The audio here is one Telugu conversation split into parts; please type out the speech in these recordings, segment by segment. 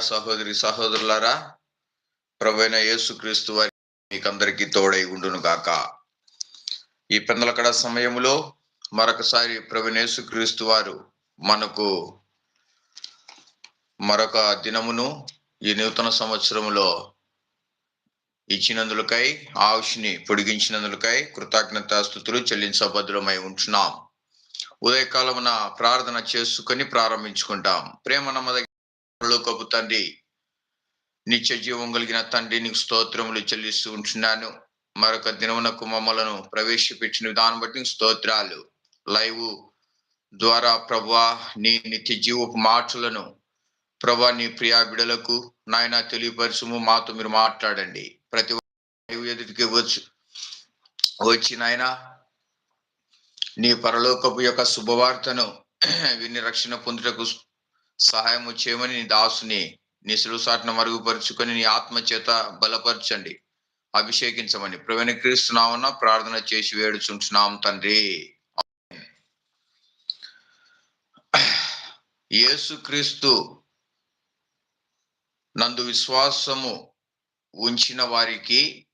సహోదరి సహోదరులారా ప్రభైన యేసుక్రీస్తు వారి మీకందరికీ తోడై ఉండును గాక. ఈ పెందలకడ సమయంలో మరొకసారి ప్రభు యేసుక్రీస్తు వారు మనకు మరొక దినమును ఈ నూతన సంవత్సరములో ఇచ్చినందులకై ఆయుష్ని పొడిగించినందులకై కృతజ్ఞతాస్థుతులు చెల్లించబద్దులమై ఉంటున్నాం. ఉదయకాలమున ప్రార్థన చేసుకొని ప్రారంభించుకుంటాం. ప్రేమ నమ్మదగిన తండ్రి. నిత్య జీవం కలిగిన తండ్రి నీకు స్తోత్రములు చెల్లిస్తూ ఉంటున్నాను. మరొక దినమునకు మమ్మలను ప్రవేశపెట్టిన విధానం బట్టి స్తోత్రాలు. లైవ్ ద్వారా ప్రభా నీ నిత్య జీవపు మాటలను ప్రభా నీ ప్రియా బిడలకు నాయన తెలియపరచుము. మాతో మీరు మాట్లాడండి. ప్రతి ఎదుటికి వచ్చు వచ్చి నాయన నీ పరలోకపు యొక్క శుభవార్తను విని రక్షణ పొందుటకు సహాయము చేయమని నీ దాసుని నీ సులుసాట్న మరుగుపరుచుకొని నీ ఆత్మ చేత బలపరచండి. అభిషేకించమని ప్రవీణ క్రీస్తున్నామన్న ప్రార్థన చేసి వేడుచుంటున్నాం తండ్రి. యేసుక్రీస్తు నందు విశ్వాసము ఉంచిన వారికి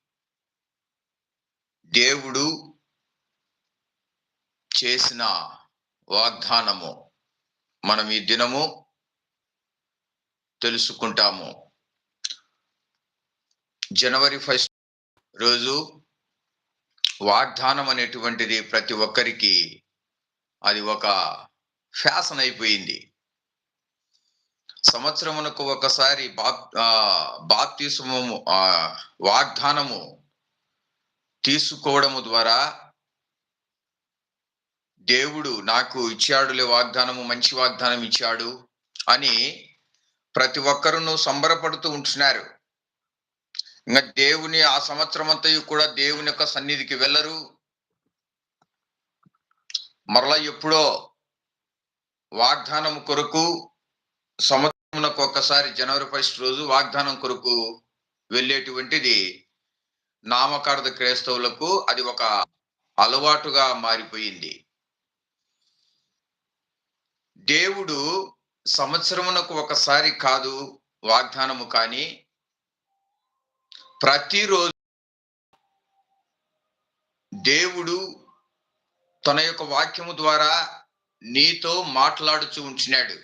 దేవుడు చేసిన వాగ్దానము. మనం ఈ దినము తెలుసుకుంటాము. జనవరి ఫస్ట్ రోజు వాగ్దానం అనేటువంటిది ప్రతి ఒక్కరికి అది ఒక ఫ్యాషన్ అయిపోయింది. సంవత్సరమునకు ఒకసారి బాప్ బాప్తిస్మము వాగ్దానము తీసుకోవడము ద్వారా దేవుడు నాకు ఇచ్చాడులే వాగ్దానము మంచి వాగ్దానం ఇచ్చాడు అని ప్రతి ఒక్కరూ సంబరపడుతూ ఉంటున్నారు. ఇంకా దేవుని ఆ సంవత్సరం అంతా కూడా దేవుని యొక్క సన్నిధికి వెళ్ళరు. మరలా ఎప్పుడో వాగ్దానం కొరకు సంవత్సరంకు ఒక్కసారి జనవరి ఫస్ట్ రోజు వాగ్దానం కొరకు వెళ్ళేటువంటిది నామకార్థ క్రైస్తవులకు అది ఒక అలవాటుగా మారిపోయింది. దేవుడు సంవత్సరమునకు ఒకసారి కాదు వాగ్దానము కానీ ప్రతిరోజు దేవుడు తన యొక్క వాక్యము ద్వారా నీతో మాట్లాడుచు ఉంచినాడు.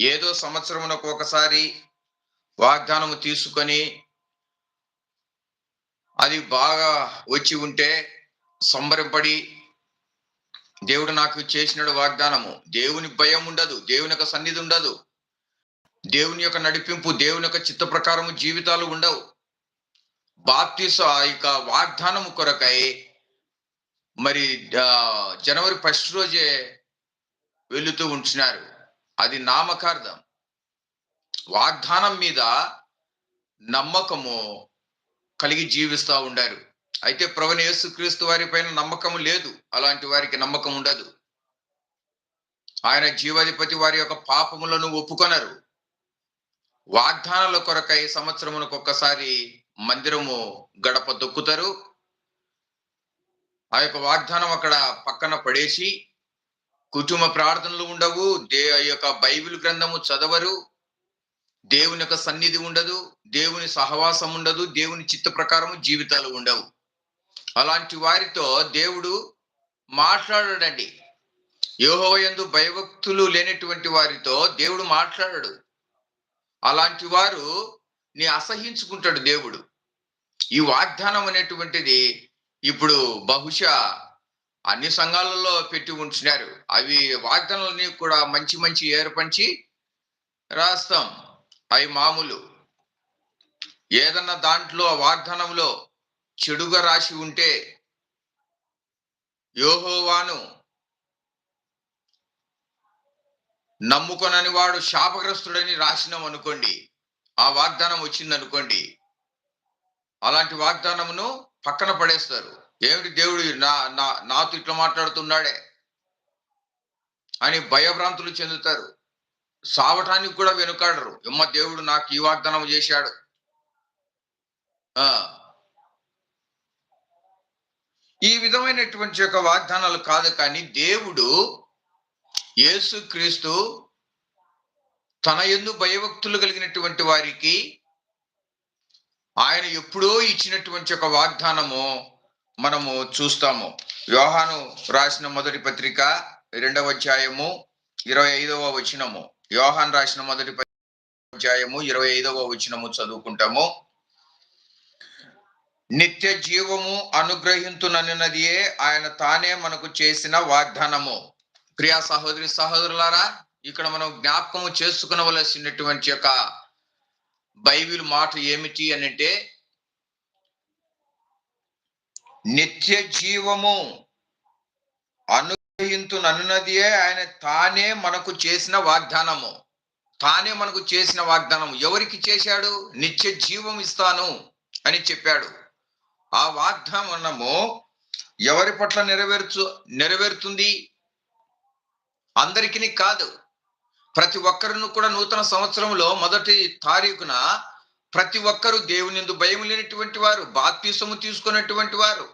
ఏదో సంవత్సరమునకు ఒకసారి వాగ్దానము తీసుకొని అది బాగా వచ్చి ఉంటే సంబరపడి దేవుడు నాకు చేసినాడు వాగ్దానము. దేవుని భయం ఉండదు దేవుని యొక్క సన్నిధి ఉండదు. దేవుని యొక్క నడిపింపు దేవుని యొక్క చిత్త ప్రకారము జీవితాలు ఉండవు. బాప్తిస ఆ యొక్క వాగ్దానము కొరకై మరి జనవరి ఫస్ట్ రోజే వెళుతూ ఉంటున్నారు. అది నామకార్థం. వాగ్దానం మీద నమ్మకము కలిగి జీవిస్తూ ఉండారు. అయితే ప్రవణ యేసుక్రీస్తు వారి పైన నమ్మకం లేదు. అలాంటి వారికి నమ్మకం ఉండదు. ఆయన జీవాధిపతి వారి యొక్క పాపములను ఒప్పుకొనరు. వాగ్దానాల కొరకై సంవత్సరమునకు ఒక్కసారి మందిరము గడప దొక్కుతారు. ఆ యొక్క వాగ్దానం అక్కడ పక్కన పడేసి కుటుంబ ప్రార్థనలు ఉండవు. దే యొక్క బైబిల్ గ్రంథము చదవరు. దేవుని యొక్క సన్నిధి ఉండదు. దేవుని సహవాసం ఉండదు దేవుని చిత్త ప్రకారము జీవితాలు ఉండవు. అలాంటి వారితో దేవుడు మాట్లాడాడండి. యోహోయందు భయభక్తులు లేనటువంటి వారితో దేవుడు మాట్లాడాడు. అలాంటి వారు నీ అసహించుకుంటాడు దేవుడు. ఈ వాగ్దానం అనేటువంటిది ఇప్పుడు బహుశా అన్ని సంఘాలలో పెట్టి ఉంటున్నారు అవి వాగ్దానాలని కూడా మంచి మంచి ఏర్పంచి రాస్తాం. అవి మామూలు. ఏదన్నా దాంట్లో వాగ్దానంలో చెడుగా రాసి ఉంటే యోహోవాను నమ్ముకొనని వాడు శాపగ్రస్తుడని రాసినాం అనుకోండి ఆ వాగ్దానం వచ్చింది అనుకోండి అలాంటి వాగ్దానమును పక్కన పడేస్తారు. ఏమిటి దేవుడు నా నా నాతో ఇట్లా మాట్లాడుతున్నాడే అని భయభ్రాంతులు చెందుతారు. సావటానికి కూడా వెనుకాడరు. ఎమ్మ దేవుడు నాకు ఈ వాగ్దానం చేశాడు. ఆ ఈ విధమైనటువంటి యొక్క వాగ్దానాలు కాదు కానీ దేవుడు యేసుక్రీస్తు తన ఎందు భయభక్తులు కలిగినటువంటి వారికి ఆయన ఎప్పుడో ఇచ్చినటువంటి ఒక వాగ్దానము మనము చూస్తాము. యోహాను రాసిన మొదటి పత్రిక రెండవ అధ్యాయము ఇరవై ఐదవ వచనము. యోహాన్ రాసిన మొదటి అధ్యాయము ఇరవై ఐదవ వచనము చదువుకుంటాము. నిత్య జీవము అనుగ్రహించునన్నదియే ఆయన తానే మనకు చేసిన వాగ్దానము. ప్రియా సహోదరి సహోదరులారా ఇక్కడ మనం జ్ఞాపకము చేసుకునవలసినటువంటి యొక్క బైబిల్ మాట ఏమిటి అని అంటే నిత్య జీవము అనుగ్రహింతునన్నదియే ఆయన తానే మనకు చేసిన వాగ్దానము. తానే మనకు చేసిన వాగ్దానం ఎవరికి చేశాడు? నిత్య జీవం ఇస్తాను అని చెప్పాడు. ఆ వాగ్దానము ఎవరి పట్ల నెరవేర్చు నెరవేరుతుంది? అందరికీ కాదు. ప్రతి ఒక్కరిని కూడా నూతన సంవత్సరంలో మొదటి తారీఖున ప్రతి ఒక్కరు దేవుని ఎందు భయం లేనటువంటి వారు బాప్తీసము తీసుకున్నటువంటి వారు.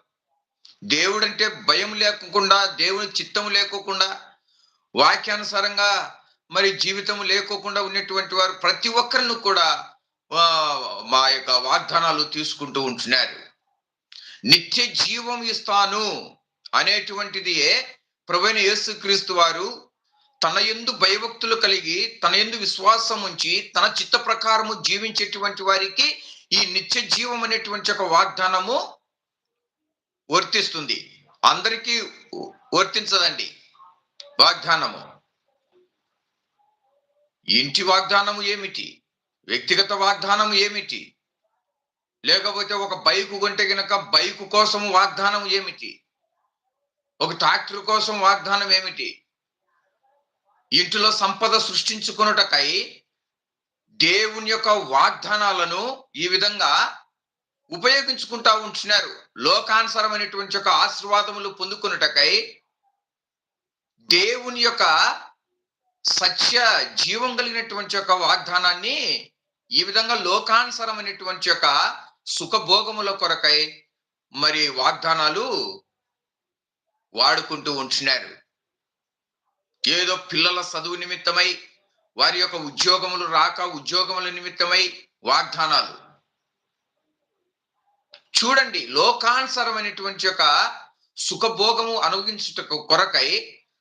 దేవుడంటే భయం లేకుండా దేవుని చిత్తం లేకోకుండా వాక్యానుసారంగా మరి జీవితం లేకోకుండా ఉన్నటువంటి వారు ప్రతి ఒక్కరిని కూడా మా యొక్క వాగ్దానాలు తీసుకుంటూ ఉంటున్నారు. నిత్య జీవం ఇస్తాను అనేటువంటిదియే ప్రవీణ యేసుక్రీస్తు వారు తన ఎందు భయభక్తులు కలిగి తన ఎందు విశ్వాసం ఉంచి తన చిత్త ప్రకారము జీవించేటువంటి వారికి ఈ నిత్య జీవం అనేటువంటి ఒక వాగ్దానము వర్తిస్తుంది. అందరికీ వర్తించదండి వాగ్దానము. ఇంటి వాగ్దానము ఏమిటి? వ్యక్తిగత వాగ్దానం ఏమిటి? లేకపోతే ఒక బైకు కొంటే గనక బైకు కోసం వాగ్దానం ఏమిటి? ఒక ట్రాక్టర్ కోసం వాగ్దానం ఏమిటి? ఇంటిలో సంపద సృష్టించుకొనుటకై దేవుని యొక్క వాగ్దానాలను ఈ విధంగా ఉపయోగించుకుంటా ఉంటున్నారు. లోకానుసరమైనటువంటి యొక్క ఆశీర్వాదములు పొందుకున్నటకై దేవుని యొక్క సత్య జీవం కలిగినటువంటి యొక్క వాగ్దానాన్ని ఈ విధంగా లోకానుసరమైనటువంటి యొక్క సుఖభోగముల కొరకై మరి వాగ్దానాలు వాడుకుంటూ ఉంటున్నారు ఏదో పిల్లల చదువు నిమిత్తమై వారి యొక్క ఉద్యోగములు రాక ఉద్యోగముల నిమిత్తమై వాగ్దానాలు. చూడండి లోకానుసరమైనటువంటి యొక్క సుఖభోగము అనుభవించుటకు కొరకై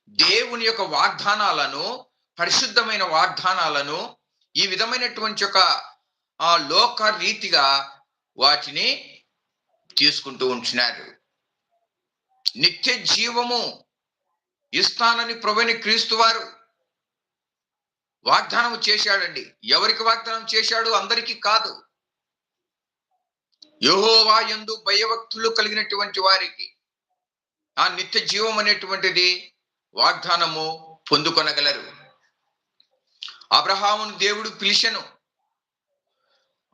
దేవుని యొక్క వాగ్దానాలను పరిశుద్ధమైన వాగ్దానాలను ఈ విధమైనటువంటి యొక్క లోక రీతిగా వాటిని తీసుకుంటూ ఉంటున్నారు నిత్య జీవము ఇస్తానని ప్రభుని క్రీస్తు వారు వాగ్దానం చేశాడండి. ఎవరికి వాగ్దానం చేశాడు? అందరికీ కాదు. యహోవా ఎందు భయభక్తులు కలిగినటువంటి వారికి. ఆ నిత్య జీవం అనేటువంటిది వాగ్దానము పొందుకొనగలరు. అబ్రహామును దేవుడు పిలిచను.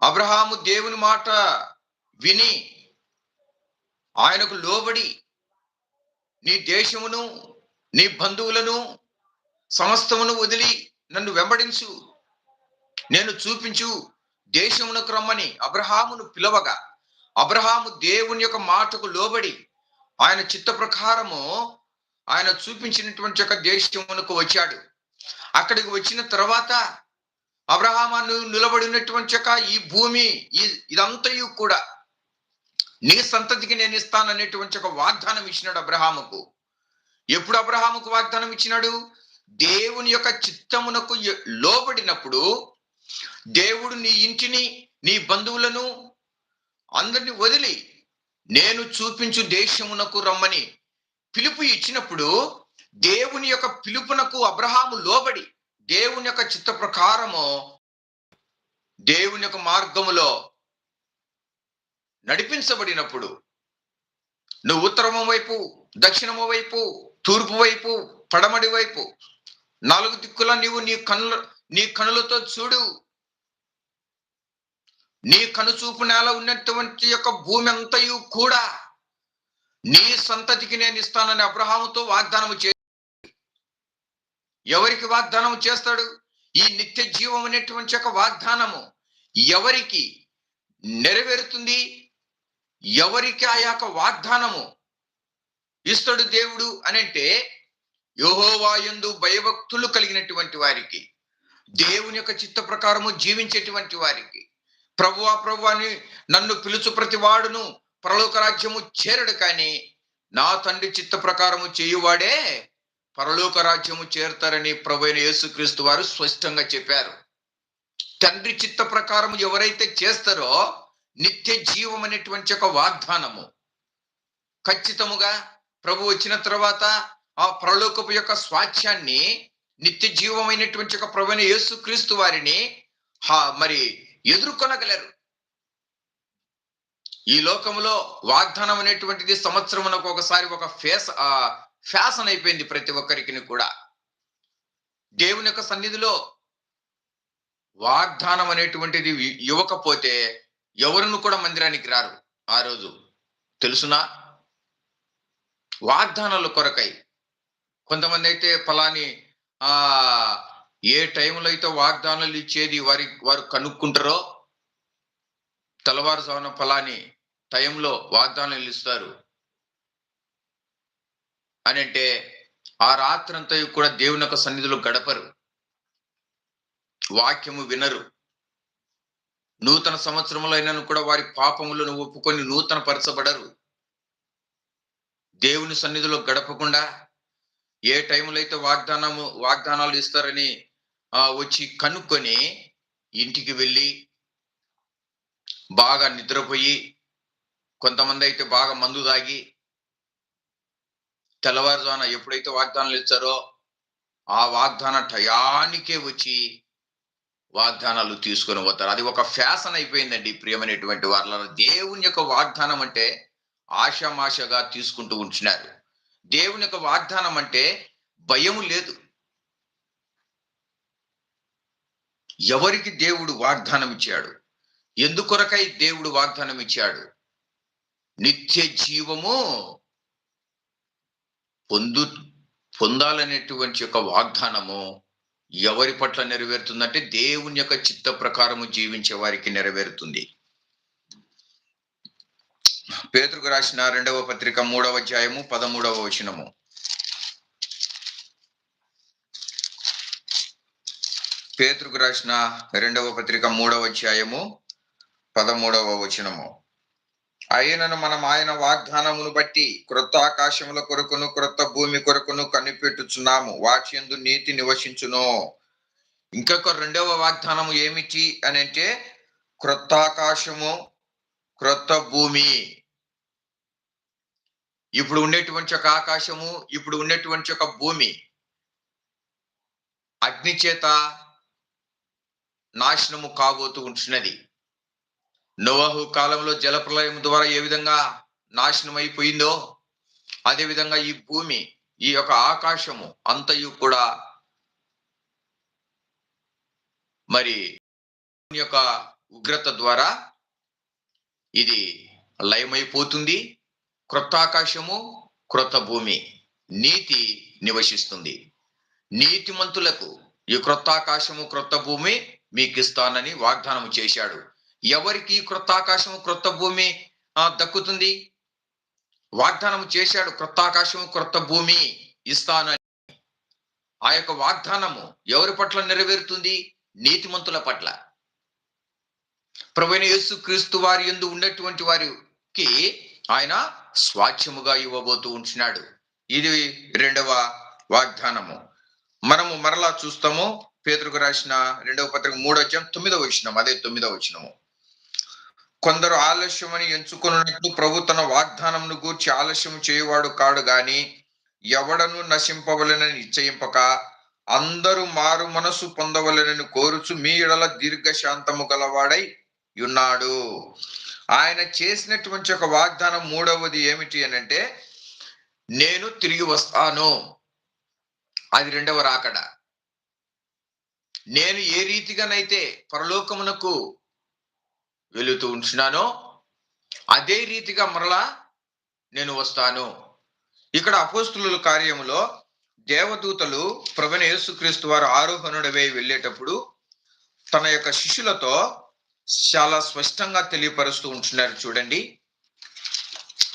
అబ్రహాము దేవుని మాట విని ఆయనకు లోబడి నీ దేశమును నీ బంధువులను సమస్తమును వదిలి నన్ను వెంబడించు. నేను చూపించు దేశమునకు రమ్మని అబ్రహామును పిలవగా. అబ్రహాము దేవుని యొక్క మాటకు లోబడి ఆయన చిత్త ప్రకారము ఆయన చూపించినటువంటి యొక్క దేశమునకు వచ్చాడు. అక్కడికి వచ్చిన తర్వాత అబ్రహామాను నిలబడినటువంటి యొక్క ఈ భూమి ఈ ఇదంతయు కూడా నీ సంతతికి నేను ఇస్తాను అనేటువంటి ఒక వాగ్దానం ఇచ్చినాడు అబ్రహాముకు. ఎప్పుడు అబ్రహాముకు వాగ్దానం ఇచ్చినాడు? దేవుని యొక్క చిత్తమునకు లోబడినప్పుడు దేవుడు నీ ఇంటిని నీ బంధువులను అందరిని వదిలి నేను చూపించు దేశమునకు రమ్మని పిలుపు ఇచ్చినప్పుడు దేవుని యొక్క పిలుపునకు అబ్రహాము లోబడి దేవుని యొక్క చిత్త ప్రకారము దేవుని యొక్క మార్గములో నడిపించబడినప్పుడు నువ్వు ఉత్తరము వైపు దక్షిణము వైపు తూర్పు వైపు పడమడి వైపు నాలుగు దిక్కుల నీవు నీ కనుల నీ కనులతో చూడు. నీ కనుచూపు నేల ఉన్నటువంటి యొక్క భూమి అంతయు కూడా నీ సంతతికి నేను ఇస్తానని అబ్రహాముతో వాగ్దానము చే ఎవరికి వాగ్దానం చేస్తాడు? ఈ నిత్య జీవం అనేటువంటి యొక్క వాగ్దానము ఎవరికి నెరవేరుతుంది? ఎవరికి ఆ యొక్క వాగ్దానము ఇస్తాడు దేవుడు అనంటే అంటే భయభక్తులు కలిగినటువంటి వారికి దేవుని యొక్క చిత్త ప్రకారము జీవించేటువంటి వారికి ప్రభువా ప్రభు అని నన్ను పిలుచు ప్రతి వాడును పరలోక రాజ్యము చేరడు కానీ నా తండ్రి చిత్త ప్రకారము చేయువాడే పరలోక రాజ్యము చేరుతారని ప్రభు యేసుక్రీస్తు వారు స్పష్టంగా చెప్పారు. తండ్రి చిత్త ప్రకారం ఎవరైతే చేస్తారో నిత్య జీవం అనేటువంటి ఒక వాగ్దానము. ఖచ్చితముగా ప్రభు వచ్చిన తర్వాత ఆ ప్రలోకపు యొక్క స్వాచ్యాన్ని నిత్య జీవమైనటువంటి ఒక ప్రభుని యేసుక్రీస్తు వారిని హా మరి ఎదుర్కొనగలరు. ఈ లోకములో వాగ్దానం అనేటువంటిది సంవత్సరమునకు ఒకసారి ఒక ఫేస్ ఆ ఫ్యాషన్ అయిపోయింది ప్రతి ఒక్కరికి కూడా. దేవుని యొక్క సన్నిధిలో వాగ్దానం అనేటువంటిది ఇవ్వకపోతే ఎవరును కూడా మందిరానికి రారు. ఆ రోజు తెలుసునా? వాగ్దానాలు కొరకై కొంతమంది అయితే ఫలాని ఆ ఏ టైంలో అయితే వాగ్దానాలు ఇచ్చేది వారి వారు కనుక్కుంటారో తెల్లవారుజామున ఫలాని టైంలో వాగ్దానాలు ఇస్తారు. అని అంటే ఆ రాత్రంతా కూడా దేవుని యొక్క సన్నిధిలో గడపరు. వాక్యము వినరు. నూతన సంవత్సరంలో అయినను కూడా వారి పాపములను ఒప్పుకొని నూతన పరచబడరు దేవుని సన్నిధిలో గడపకుండా ఏ టైంలో అయితే వాగ్దానము వాగ్దానాలు ఇస్తారని వచ్చి కనుక్కొని ఇంటికి వెళ్ళి బాగా నిద్రపోయి కొంతమంది అయితే బాగా మందు తాగి తెల్లవారుజామున ఎప్పుడైతే వాగ్దానాలు ఇచ్చారో ఆ వాగ్దాన టయానికే వచ్చి వాగ్దానాలు తీసుకొని పోతారు. అది ఒక ఫ్యాషన్ అయిపోయిందండి ప్రియమైనటువంటి వాళ్ళ దేవుని యొక్క వాగ్దానం అంటే ఆశామాషగా తీసుకుంటూ ఉంటున్నారు దేవుని యొక్క వాగ్దానం అంటే భయం లేదు. ఎవరికి దేవుడు వాగ్దానం ఇచ్చాడు? ఎందుకొరకై దేవుడు వాగ్దానం ఇచ్చాడు? నిత్య జీవము పొందు పొందాలనేటువంటి యొక్క వాగ్దానము ఎవరి పట్ల నెరవేరుతుందంటే దేవుని యొక్క చిత్త ప్రకారము జీవించే వారికి నెరవేరుతుంది. పేతురుకు రాసిన రెండవ పత్రిక మూడవ అధ్యాయము పదమూడవ వచనము. పేతురుకు రాసిన రెండవ పత్రిక మూడవ అధ్యాయము పదమూడవ వచనము. అయినను మనం ఆయన వాగ్దానమును బట్టి క్రొత్త ఆకాశముల కొరకును క్రొత్త భూమి కొరకును కనిపెట్టుచున్నాము. వాటి యందు నీతి నివసించును. ఇంకొక రెండవ వాగ్దానము ఏమిటి అని అంటే క్రొత్త ఆకాశము క్రొత్త భూమి. ఇప్పుడు ఉండేటువంటి ఒక ఆకాశము ఇప్పుడు ఉండేటువంటి ఒక భూమి. అగ్ని చేత నాశనము కాబోతూ ఉంటున్నది. నోవాహు కాలంలో జలప్రలయం ద్వారా ఏ విధంగా నాశనం అయిపోయిందో అదేవిధంగా ఈ భూమి ఈ యొక్క ఆకాశము అంతయు కూడా మరి యొక్క ఉగ్రత ద్వారా ఇది లయమైపోతుంది. క్రొత్త ఆకాశము క్రొత్త భూమి నీతి నివసిస్తుంది. నీతిమంతులకు ఈ క్రొత్త ఆకాశము క్రొత్త భూమి మీకు ఇస్తానని వాగ్దానం చేశాడు. ఎవరికి క్రొత్త ఆకాశము క్రొత్త భూమి దక్కుతుంది? వాగ్దానం చేశాడు క్రొత్త ఆకాశము క్రొత్త భూమి ఇస్తానని. ఆ యొక్క వాగ్దానము ఎవరి పట్ల నెరవేరుతుంది? నీతిమంతుల పట్ల. ప్రభువైన యేసు క్రీస్తు వారి ఎందు ఉన్నటువంటి వారికి ఆయన స్వాచ్ఛముగా ఇవ్వబోతూ ఉంటున్నాడు ఇది రెండవ వాగ్దానము. మనము మరలా చూస్తాము. పేదలకు రాసిన రెండవ పత్రిక మూడో అధ్యాయం తొమ్మిదవ వచ్చినం అదే తొమ్మిదవ వచ్చినము కొందరు ఆలస్యమని ఎంచుకున్నట్లు ప్రభు తన వాగ్దానంను గూర్చి ఆలస్యం చేయువాడు కాడు గాని ఎవడను నశింపవలెనని నిశ్చయింపక అందరూ మారు మనసు పొందవలెనని కోరుచు మీ ఎడల దీర్ఘశాంతము గలవాడై ఉన్నాడు. ఆయన చేసినటువంటి ఒక వాగ్దానం మూడవది ఏమిటి అని అంటే నేను తిరిగి వస్తాను. అది రెండవ రాకడ. నేను ఏ రీతిగానైతే పరలోకమునకు వెళుతూ ఉంటున్నానో అదే రీతిగా మరలా నేను వస్తాను. ఇక్కడ అపోస్తుల కార్యములో దేవదూతలు ప్రవణ యేసుక్రీస్తు వారు ఆరోహణుడవై వెళ్ళేటప్పుడు తన యొక్క శిష్యులతో చాలా స్పష్టంగా తెలియపరుస్తూ ఉంటున్నారు చూడండి.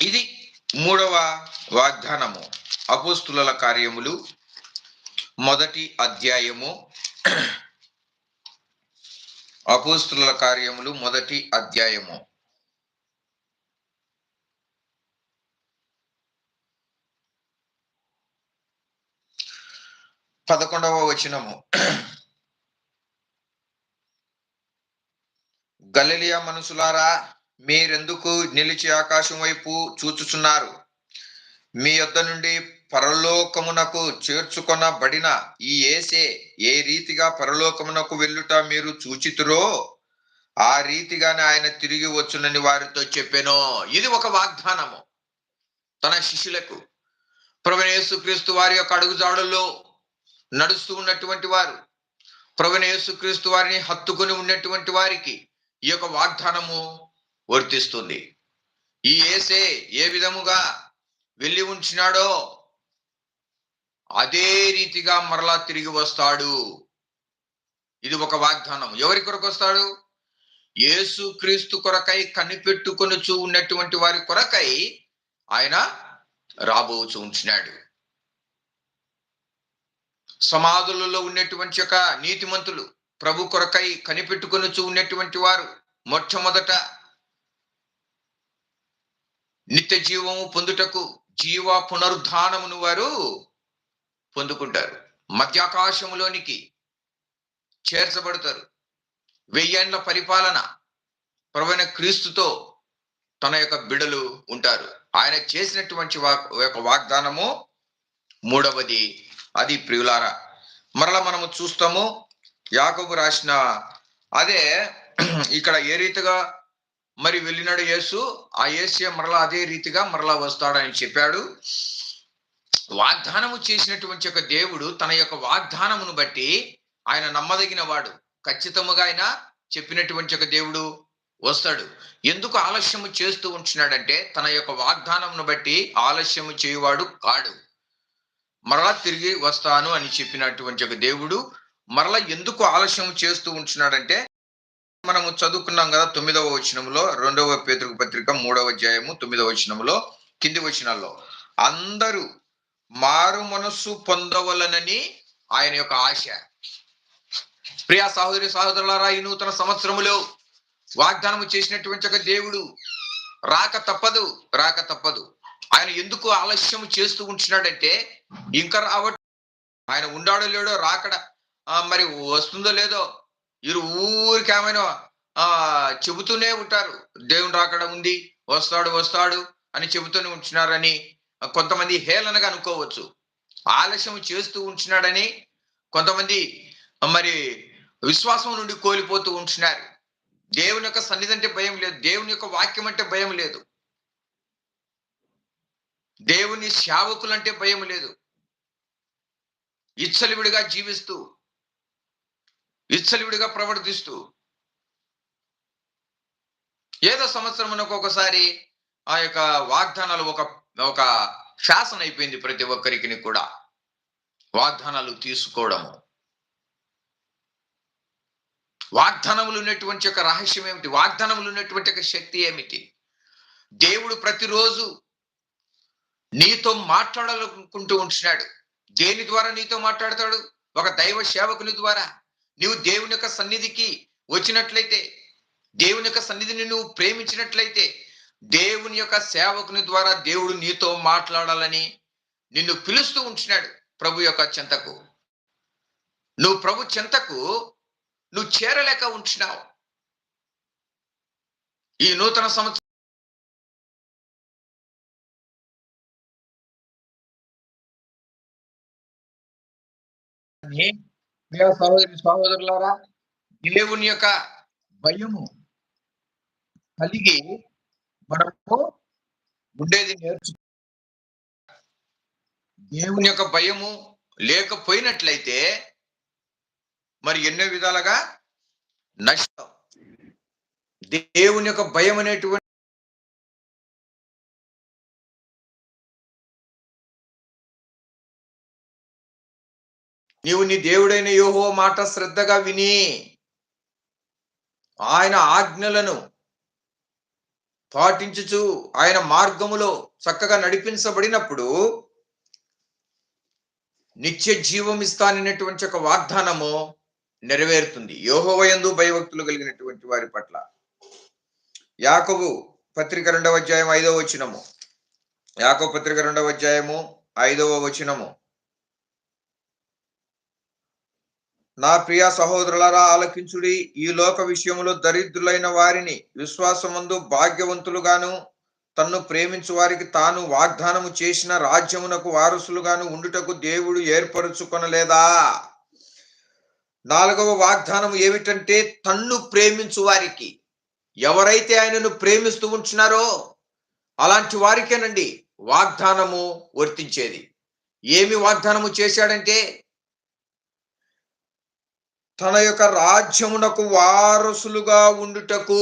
ఇది మూడవ వాగ్దానము అపోస్తుల కార్యములు. మొదటి అధ్యాయము. అపోస్తుల కార్యములు మొదటి అధ్యాయము. పదకొండవ వచనము. గలలియా మనుషులారా మీరెందుకు నిలిచి ఆకాశం వైపు చూచుచున్నారు? మీ యొద్ద నుండి పరలోకమునకు చేర్చుకొనబడిన ఈ ఏసే ఏ రీతిగా పరలోకమునకు వెళ్ళుట మీరు చూచితురో ఆ రీతిగానే ఆయన తిరిగి వచ్చునని వారితో చెప్పాను. ఇది ఒక వాగ్దానము తన శిష్యులకు. ప్రవీణ క్రీస్తు వారి యొక్క అడుగుజాడుల్లో నడుస్తూ ఉన్నటువంటి వారు ప్రవీణ క్రీస్తు వారిని హత్తుకుని ఉన్నటువంటి వారికి ఈ యొక్క వాగ్దానము వర్తిస్తుంది. ఈ ఏసే ఏ విధముగా వెళ్ళి ఉంచినాడో అదే రీతిగా మరలా తిరిగి వస్తాడు. ఇది ఒక వాగ్దానం. ఎవరి కొరకు వస్తాడు? యేసు క్రీస్తు కొరకై కనిపెట్టుకొనుచు ఉన్నటువంటి వారి కొరకై ఆయన రాబోచు ఉంచినాడు. సమాధులలో ఉన్నటువంటి యొక్క నీతిమంతులు ప్రభు కొరకై కనిపెట్టుకొనుచు ఉన్నటువంటి వారు మొట్టమొదట నిత్య జీవము పొందుటకు జీవ పునరుద్ధానమును వారు పొందుకుంటారు. మధ్యాకాశములోనికి చేర్చబడతారు. వెయ్యేండ్ల పరిపాలన ప్రవణ క్రీస్తుతో తన యొక్క బిడలు ఉంటారు. ఆయన చేసినటువంటి యొక్క వాగ్దానము మూడవది. అది ప్రియులారా మరలా మనము చూస్తాము యాకబు రాసిన అదే ఇక్కడ ఏ రీతిగా మరి వెళ్ళినాడు యేసు ఆ యేసు మరలా అదే రీతిగా మరలా వస్తాడని చెప్పాడు. వాగ్దానము చేసినటువంటి యొక్క దేవుడు తన యొక్క వాగ్దానమును బట్టి ఆయన నమ్మదగిన వాడు. ఖచ్చితముగా ఆయన చెప్పినటువంటి ఒక దేవుడు వస్తాడు. ఎందుకు ఆలస్యము చేస్తూ ఉంటున్నాడంటే తన యొక్క వాగ్దానమును బట్టి ఆలస్యము చేయువాడు కాడు. మరలా తిరిగి వస్తాను అని చెప్పినటువంటి ఒక దేవుడు మరలా ఎందుకు ఆలస్యం చేస్తూ ఉంటున్నాడంటే మనము చదువుకున్నాం కదా తొమ్మిదవ వచనంలో రెండవ పేతృక పత్రిక మూడవ అధ్యాయము తొమ్మిదవ వచనంలో కింది వచనాల్లో. అందరూ మారు మనస్సు పొందవలనని ఆయన యొక్క ఆశ. ప్రియా సహోదరి సహోదరులారా ఈ నూతన సంవత్సరములో వాగ్దానము చేసినటువంటి ఒక దేవుడు రాక తప్పదు రాక తప్పదు. ఆయన ఎందుకు ఆలస్యం చేస్తూ ఉంటున్నాడంటే ఇంకా రావట్ ఆయన ఉండాడో లేడో రాకడ మరి వస్తుందో లేదో వీరు ఊరికి ఏమైనా ఆ చెబుతూనే ఉంటారు. దేవుని రాకడ ఉంది వస్తాడు వస్తాడు అని చెబుతూనే ఉంటున్నారని కొంతమంది హేళనగా అనుకోవచ్చు. ఆలస్యం చేస్తూ ఉంటున్నాడని కొంతమంది మరి విశ్వాసం నుండి కోల్పోతూ ఉంటున్నారు దేవుని యొక్క సన్నిధి అంటే భయం లేదు. దేవుని యొక్క వాక్యం అంటే భయం లేదు. దేవుని సేవకులంటే భయం లేదు. ఇచ్చలివిడిగా జీవిస్తూ ఇచ్చలివిడిగా ప్రవర్తిస్తూ ఏదో సంవత్సరం ఒక్కొక్కసారి ఆ యొక్క వాగ్దానాలు ఒక ఒక శాసన అయిపోయింది ప్రతి ఒక్కరికి కూడా. వాగ్దానాలు తీసుకోవడము. వాగ్దానములు ఉన్నటువంటి యొక్క రహస్యం ఏమిటి? వాగ్దానములు ఉన్నటువంటి యొక్క శక్తి ఏమిటి? దేవుడు ప్రతిరోజు నీతో మాట్లాడాలనుకుంటూ ఉంటున్నాడు. దేని ద్వారా నీతో మాట్లాడతాడు? ఒక దైవ సేవకుని ద్వారా. నీవు దేవుని యొక్క సన్నిధికి వచ్చినట్లయితే దేవుని యొక్క సన్నిధిని నువ్వు ప్రేమించినట్లయితే దేవుని యొక్క సేవకుని ద్వారా దేవుడు నీతో మాట్లాడాలని నిన్ను పిలుస్తూ ఉంచినాడు ప్రభు యొక్క చెంతకు. నువ్వు ప్రభు చెంతకు నువ్వు చేరలేక ఉంచినావు. ఈ నూతన సంవత్సరం సహోదరి సహోదరులారా దేవుని యొక్క భయము కలిగి మనము ఉండేది నేర్చు దేవుని యొక్క భయము లేకపోయినట్లయితే మరి ఎన్నో విధాలుగా నష్టం. దేవుని యొక్క భయం అనేటువంటి నీవు నీ దేవుడైన యోహో మాట శ్రద్ధగా విని ఆయన ఆజ్ఞలను పాటించుచు ఆయన మార్గములో చక్కగా నడిపించబడినప్పుడు నిత్య జీవం ఇస్తాననేటువంటి ఒక వాగ్దానము నెరవేరుతుంది. యోహోవయందు భయభక్తులు కలిగినటువంటి వారి పట్ల. యాకబు పత్రిక రెండవ అధ్యాయం ఐదవ వచనము. యాకబు పత్రిక రెండవ అధ్యాయము ఐదవ వచనము. నా ప్రియ సహోదరులరా ఆలకించుడి. ఈ లోక విషయములో దరిద్రులైన వారిని విశ్వాసమందు భాగ్యవంతులుగాను తన్ను ప్రేమించు వారికి తాను వాగ్దానము చేసిన రాజ్యమునకు వారసులుగాను ఉండుటకు దేవుడు ఏర్పరుచుకొనలేదా? నాలుగవ వాగ్దానం ఏమిటంటే తన్ను ప్రేమించు వారికి. ఎవరైతే ఆయనను ప్రేమిస్తూ ఉంటున్నారో అలాంటి వారికేనండి వాగ్దానము వర్తించేది. ఏమి వాగ్దానము చేశాడంటే తన యొక్క రాజ్యమునకు వారసులుగా ఉండుటకు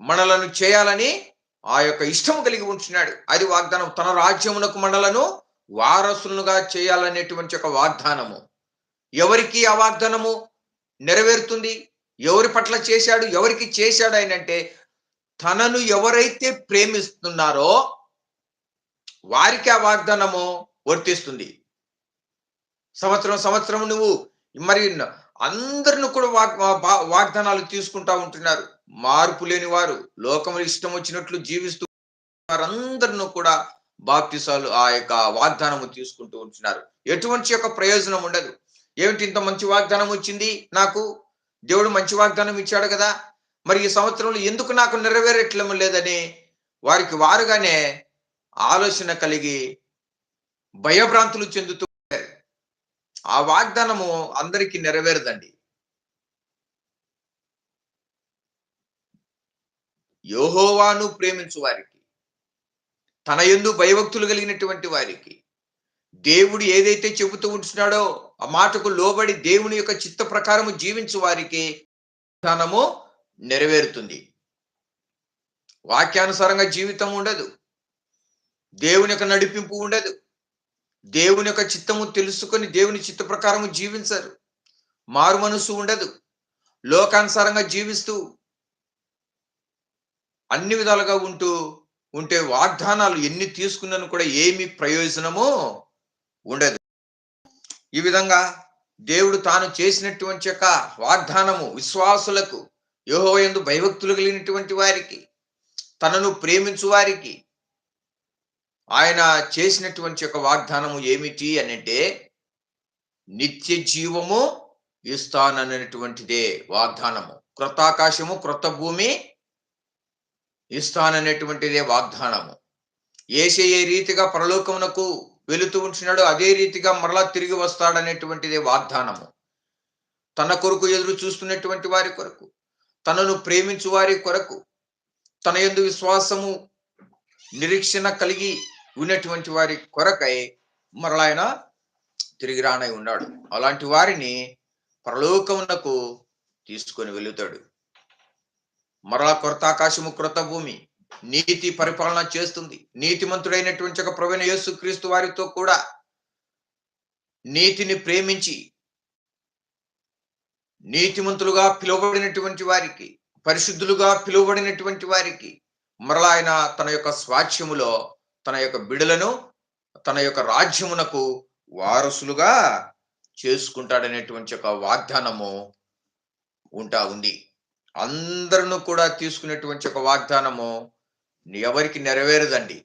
మనలను చేయాలని ఆ యొక్క ఇష్టం కలిగి ఉంటున్నాడు అది వాగ్దానం. తన రాజ్యమునకు మనలను వారసులుగా చేయాలనేటువంటి ఒక వాగ్దానము. ఎవరికి ఆ వాగ్దానము నెరవేరుతుంది? ఎవరి పట్ల చేశాడు? ఎవరికి చేశాడు ఆయన అంటే తనను ఎవరైతే ప్రేమిస్తున్నారో వారికి ఆ వాగ్దానము వర్తిస్తుంది. సంవత్సరం సంవత్సరం నువ్వు మరి అందరిని కూడా వాగ్ వా- వాగ్దానాలు తీసుకుంటా ఉంటున్నారు. మార్పు లేని వారు లోకము ఇష్టం వచ్చినట్లు జీవిస్తూ వారందరినూ కూడా బాప్తిసాలు ఆ యొక్క వాగ్దానము తీసుకుంటూ ఉంటున్నారు. ఎటువంటి యొక్క ప్రయోజనం ఉండదు. ఏమిటి ఇంత మంచి వాగ్దానం వచ్చింది నాకు? దేవుడు మంచి వాగ్దానం ఇచ్చాడు కదా. మరి ఈ సంవత్సరంలో ఎందుకు నాకు నెరవేరట్లం లేదని వారికి వారుగానే ఆలోచన కలిగి భయభ్రాంతులు చెందుతూ ఆ వాగ్దానము అందరికీ నెరవేరదండి. యోహోవాను ప్రేమించు వారికి తన ఎందు భయభక్తులు కలిగినటువంటి వారికి దేవుడు ఏదైతే చెబుతూ ఉంటున్నాడో ఆ మాటకు లోబడి దేవుని యొక్క చిత్త ప్రకారము జీవించు వారికి ధనము నెరవేరుతుంది. వాక్యానుసారంగా జీవితం ఉండదు. దేవుని యొక్క నడిపింపు ఉండదు. దేవుని యొక్క చిత్తము తెలుసుకొని దేవుని చిత్త ప్రకారము జీవించరు. మారు మనసు ఉండదు. లోకానుసారంగా జీవిస్తూ అన్ని విధాలుగా ఉంటూ ఉంటే వాగ్దానాలు ఎన్ని తీసుకున్నాను కూడా ఏమి ప్రయోజనము ఉండదు. ఈ విధంగా దేవుడు తాను చేసినటువంటి యొక్క వాగ్దానము విశ్వాసులకు యోహోయందు భయభక్తులు కలిగినటువంటి వారికి తనను ప్రేమించు వారికి ఆయన చేసినటువంటి యొక్క వాగ్దానము ఏమిటి అనంటే నిత్య జీవము ఇస్తాననేటువంటిదే వాగ్దానము. క్రొత్త ఆకాశము క్రొత్త భూమి ఇస్తాననేటువంటిదే వాగ్దానము. ఏసే ఏ రీతిగా పరలోకమునకు వెళుతూ ఉంటున్నాడో అదే రీతిగా మరలా తిరిగి వస్తాడనేటువంటిదే వాగ్దానము. తన కొరకు ఎదురు చూస్తున్నటువంటి వారి కొరకు తనను ప్రేమించు వారి కొరకు తన యందు విశ్వాసము నిరీక్షణ కలిగి ఉన్నటువంటి వారి కొరకై మరలా ఆయన తిరిగి రానై ఉన్నాడు. అలాంటి వారిని పరలోకమునకు తీసుకొని వెళుతాడు మరలా కొరత ఆకాశము క్రొత్త భూమి నీతి పరిపాలన చేస్తుంది. నీతిమంతుడైనటువంటి ఒక ప్రవీణ యేసు క్రీస్తు వారితో కూడా నీతిని ప్రేమించి నీతిమంతులుగా పిలువబడినటువంటి వారికి పరిశుద్ధులుగా పిలువబడినటువంటి వారికి మరలా ఆయన తన యొక్క స్వాచ్యములో తన యొక్క బిడలను తన యొక్క రాజ్యమునకు వారసులుగా చేసుకుంటాడనేటువంటి ఒక వాగ్దానము ఉంటా ఉంది. అందరిను కూడా తీసుకునేటువంటి ఒక వాగ్దానము ఎవరికి నెరవేరదండి.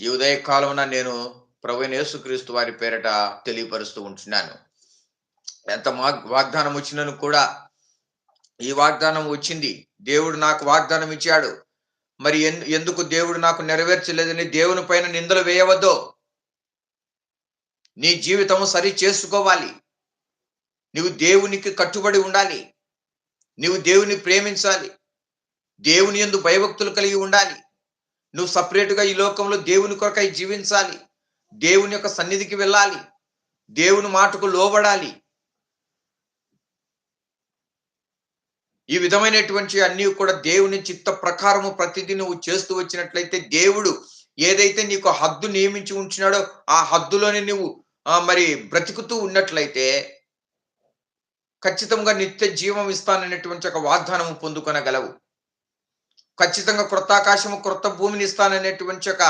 ఈ ఉదయ కాలమున నేను ప్రవీణ యేసుక్రీస్తు వారి పేరట తెలియపరుస్తూ ఉంటున్నాను. ఎంత మా- వాగ్దానం వచ్చినను కూడా ఈ వాగ్దానం వచ్చింది. దేవుడు నాకు వాగ్దానం ఇచ్చాడు. మరి ఎందుకు దేవుడు నాకు నెరవేర్చలేదని దేవుని పైన నిందలు వేయవద్దు? నీ జీవితము సరి చేసుకోవాలి. నువ్వు దేవునికి కట్టుబడి ఉండాలి. నువ్వు దేవుని ప్రేమించాలి. దేవుని ఎందు భయభక్తులు కలిగి ఉండాలి. నువ్వు సపరేట్గా ఈ లోకంలో దేవుని కొరకై జీవించాలి. దేవుని యొక్క సన్నిధికి వెళ్ళాలి. దేవుని మాటకు లోబడాలి. ఈ విధమైనటువంటి అన్ని కూడా దేవుని చిత్త ప్రకారము ప్రతిదీ నువ్వు చేస్తూ వచ్చినట్లయితే దేవుడు ఏదైతే నీకు హద్దు నియమించి ఉంచినాడో ఆ హద్దులోనే నువ్వు మరి బ్రతుకుతూ ఉన్నట్లయితే ఖచ్చితంగా నిత్య జీవం ఇస్తాననేటువంటి ఒక వాగ్దానము పొందుకొనగలవు. ఖచ్చితంగా క్రొత్త ఆకాశము క్రొత్త భూమిని ఇస్తాననేటువంటి ఒక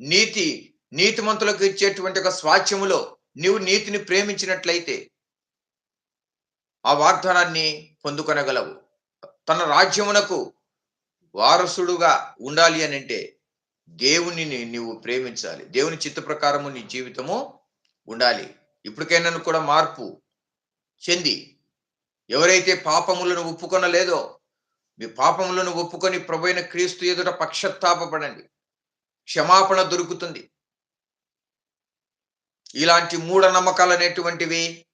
నీతి నీతిమంతులకు ఇచ్చేటువంటి ఒక స్వాచ్యములో నీవు నీతిని ప్రేమించినట్లయితే ఆ వాగ్దానాన్ని పొందుకొనగలవు. తన రాజ్యమునకు వారసుడుగా ఉండాలి అని అంటే దేవుని నువ్వు ప్రేమించాలి. దేవుని చిత్త ప్రకారము నీ జీవితము ఉండాలి. ఇప్పటికైనా కూడా మార్పు చెంది. ఎవరైతే పాపములను ఒప్పుకొనలేదో మీ పాపములను ఒప్పుకొని ప్రభైన క్రీస్తు ఎదుట పక్షత్తాపడండి క్షమాపణ దొరుకుతుంది. ఇలాంటి మూఢ నమ్మకాలు అనేటువంటివి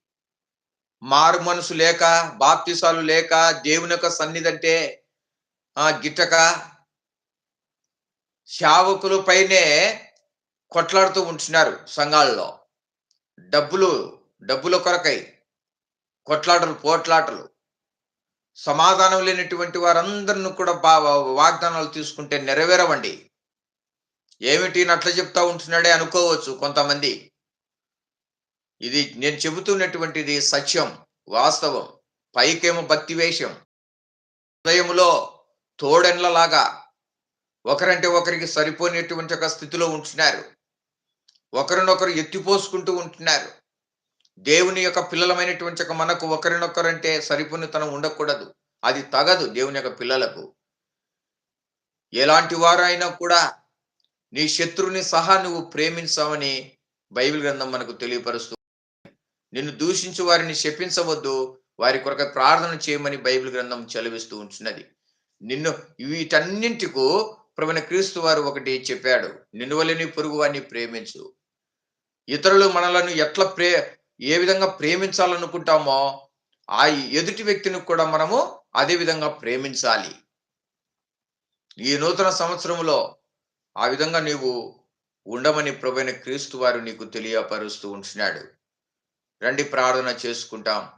మారు మనసు లేక బాప్తిసాలు లేక దేవుని యొక్క సన్నిధి అంటే ఆ గిట్టక శావకుల పైనే కొట్లాడుతూ ఉంటున్నారు సంఘాల్లో. డబ్బులు డబ్బుల కొరకై కొట్లాటలు పోట్లాటలు. సమాధానం లేనటువంటి వారందరిని కూడా బా వాగ్దానాలు తీసుకుంటే నెరవేరవండి. ఏమిటి నట్ల చెప్తా ఉంటున్నాడే అనుకోవచ్చు కొంతమంది. ఇది నేను చెబుతున్నటువంటిది సత్యం వాస్తవం పైకేమో భక్తి వేషం. హృదయంలో తోడెన్లలాగా ఒకరంటే ఒకరికి సరిపోయినటువంటి ఒక స్థితిలో ఉంటున్నారు. ఒకరినొకరు ఎత్తిపోసుకుంటూ ఉంటున్నారు. దేవుని యొక్క పిల్లలమైనటువంటి ఒక మనకు ఒకరినొకరంటే సరిపోనితనం ఉండకూడదు. అది తగదు దేవుని యొక్క పిల్లలకు. ఎలాంటి వారైనా కూడా నీ శత్రుని సహా నువ్వు ప్రేమించావని బైబిల్ గ్రంథం మనకు తెలియపరుస్తూ నిన్ను దూషించు వారిని శపించవద్దు. వారి కొరకు ప్రార్థన చేయమని బైబిల్ గ్రంథం చదివిస్తూ ఉంటున్నది నిన్ను వీటన్నింటికు ప్రవీణ క్రీస్తు వారు ఒకటి చెప్పాడు. నిన్ను వలని పొరుగు వారిని ప్రేమించు. ఇతరులు మనలను ఎట్లా ప్రే ఏ విధంగా ప్రేమించాలనుకుంటామో ఆ ఎదుటి వ్యక్తిని కూడా మనము అదే విధంగా ప్రేమించాలి. ఈ నూతన సంవత్సరంలో ఆ విధంగా నీవు ఉండమని ప్రభైన క్రీస్తు వారు నీకు తెలియపరుస్తూ ఉంటున్నాడు రండి ప్రార్థన చేసుకుంటాం.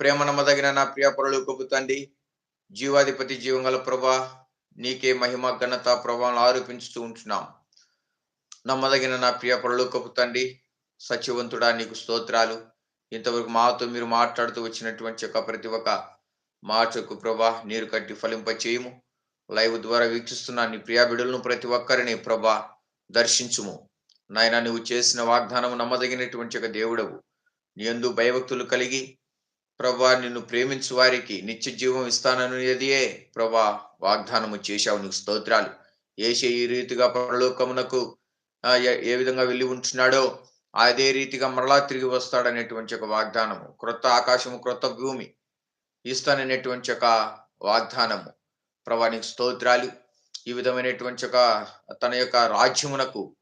ప్రేమ నమ్మదగిన నా ప్రియ పొరలు తండ్రి జీవాధిపతి జీవంగల ప్రభా నీకే మహిమ ఘనత ప్రభావం ఆరోపించుతూ ఉంటున్నాం. నమ్మదగిన నా ప్రియ పొరలు తండ్రి సత్యవంతుడా నీకు స్తోత్రాలు. ఇంతవరకు మాతో మీరు మాట్లాడుతూ వచ్చినటువంటి యొక్క ప్రతి ఒక్క మాటకు ప్రభా నీరు కట్టి ఫలింప చేయము లైవ్ ద్వారా వీక్షిస్తున్న నీ ప్రియాబిడులను ప్రతి ఒక్కరిని ప్రభా దర్శించుము. నాయన నువ్వు చేసిన వాగ్దానం నమ్మదగినటువంటి ఒక దేవుడవు. నీ ఎందు భయభక్తులు కలిగి ప్రభా నిన్ను ప్రేమించు వారికి నిత్య జీవం ఇస్తాననేదియే ప్రభా వాగ్దానము చేశావు. నీకు స్తోత్రాలు. ఏసే ఈ రీతిగా పరలోకమునకు ఏ విధంగా వెళ్ళి ఉంటున్నాడో అదే రీతిగా మరలా తిరిగి వస్తాడనేటువంటి ఒక వాగ్దానము. క్రొత్త ఆకాశము క్రొత్త భూమి ఇస్తాననేటువంటి ఒక వాగ్దానము. ప్రభానికి స్తోత్రాలు. ఈ విధమైనటువంటి ఒక తన యొక్క రాజ్యమునకు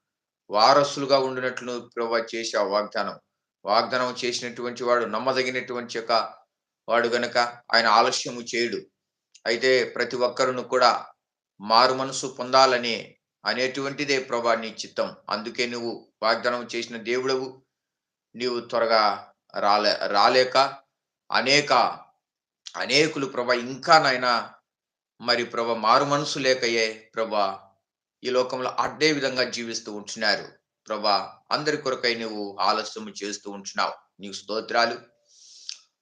వారసులుగా ఉండినట్లు ప్రభా చేసే వాగ్దానం వాగ్దానం చేసినటువంటి వాడు నమ్మదగినటువంటి యొక్క వాడు గనక ఆయన ఆలస్యము చేయడు. అయితే ప్రతి ఒక్కరును కూడా మారు మనసు పొందాలని అనేటువంటిదే ప్రభా నీ చిత్తం. అందుకే నువ్వు వాగ్దానం చేసిన దేవుడవు. నీవు త్వరగా రాలే రాలేక అనేక అనేకులు ప్రభా ఇంకా నాయన మరి ప్రభ మారు మనసు లేకయే ప్రభా ఈ లోకంలో అడ్డే విధంగా జీవిస్తూ ఉంటున్నారు. ప్రభా అందరి కొరకై నువ్వు ఆలస్యము చేస్తూ ఉంటున్నావు. నీకు స్తోత్రాలు.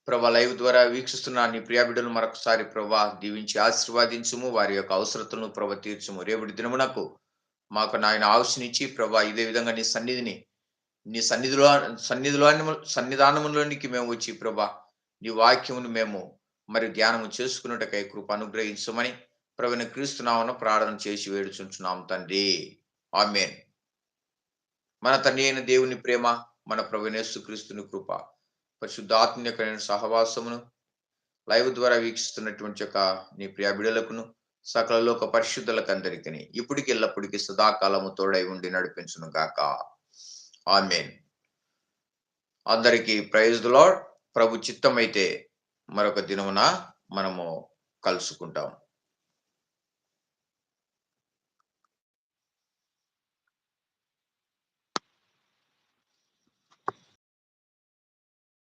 ప్రభా లైవ్ ద్వారా వీక్షిస్తున్న నీ ప్రియా బిడ్డలు మరొకసారి ప్రభా దీవించి ఆశీర్వాదించుము. వారి యొక్క అవసరతను ప్రభ తీర్చుము. రేపటి దినమునకు మాకు నాయన ఆవశ్యనిచ్చి ప్రభా ఇదే విధంగా నీ సన్నిధిని నీ సన్నిధిలో సన్నిధిలో సన్నిధానములోనికి మేము వచ్చి ప్రభా నీ వాక్యమును మేము మరి ధ్యానము చేసుకున్నట్టుకై కృప అనుగ్రహించమని ప్రవీణ క్రీస్తునామను ప్రార్థన చేసి వేడుచుంటున్నాం తండ్రి. ఆమెన్. మన తండ్రి అయిన దేవుని ప్రేమ మన ప్రభునేసు క్రీస్తుని కృప యొక్క సహవాసమును లైవ్ ద్వారా వీక్షిస్తున్నటువంటి యొక్క నీ ప్రియ బిడలకును సకల లోక పరిశుద్ధులకు అందరికీ ఇప్పటికి ఎల్లప్పటికీ సదాకాలము తోడై ఉండి నడిపించును గాక. ఆమెన్. అందరికీ ప్రైజ్ లాడ్ ప్రభు చిత్తమైతే మరొక దినమున మనము కలుసుకుంటాం.